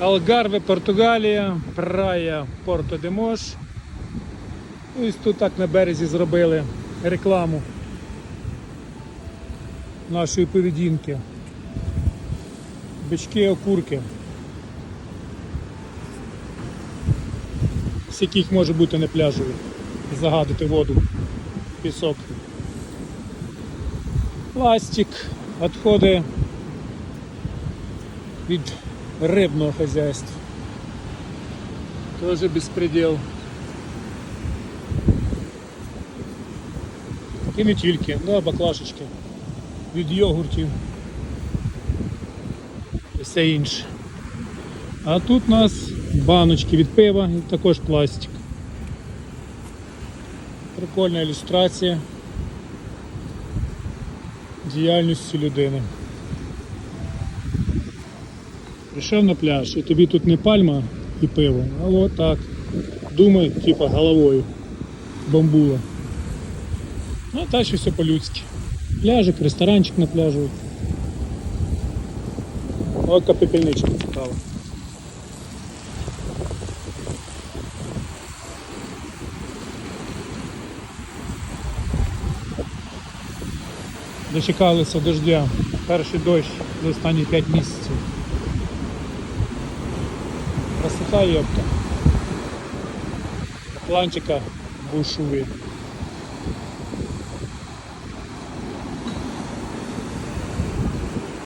Алгарве, Португалія, Прая, Порто де Мош. Ось тут так на березі зробили рекламу нашої поведінки. Бички, окурки. З яких може бути не пляжові. Загадити воду, пісок. Пластик, відходи від рибного хазяйства. Тоже безпредел. І не тільки, ну а баклашечки від йогуртів все інше. А тут у нас баночки від пива і також пластик. Прикольна ілюстрація діяльності людини. Прийшов на пляж, і тобі тут не пальма і пиво, а от так. Думай, типа головою. Бамбула. Ну, а що все по-людськи. Пляжик, ресторанчик на пляжу. О, яка пепельничка цікава. Дочекалися дождя. Перший дощ за останні 5 місяців. Красота єпта. Атлантика бушує.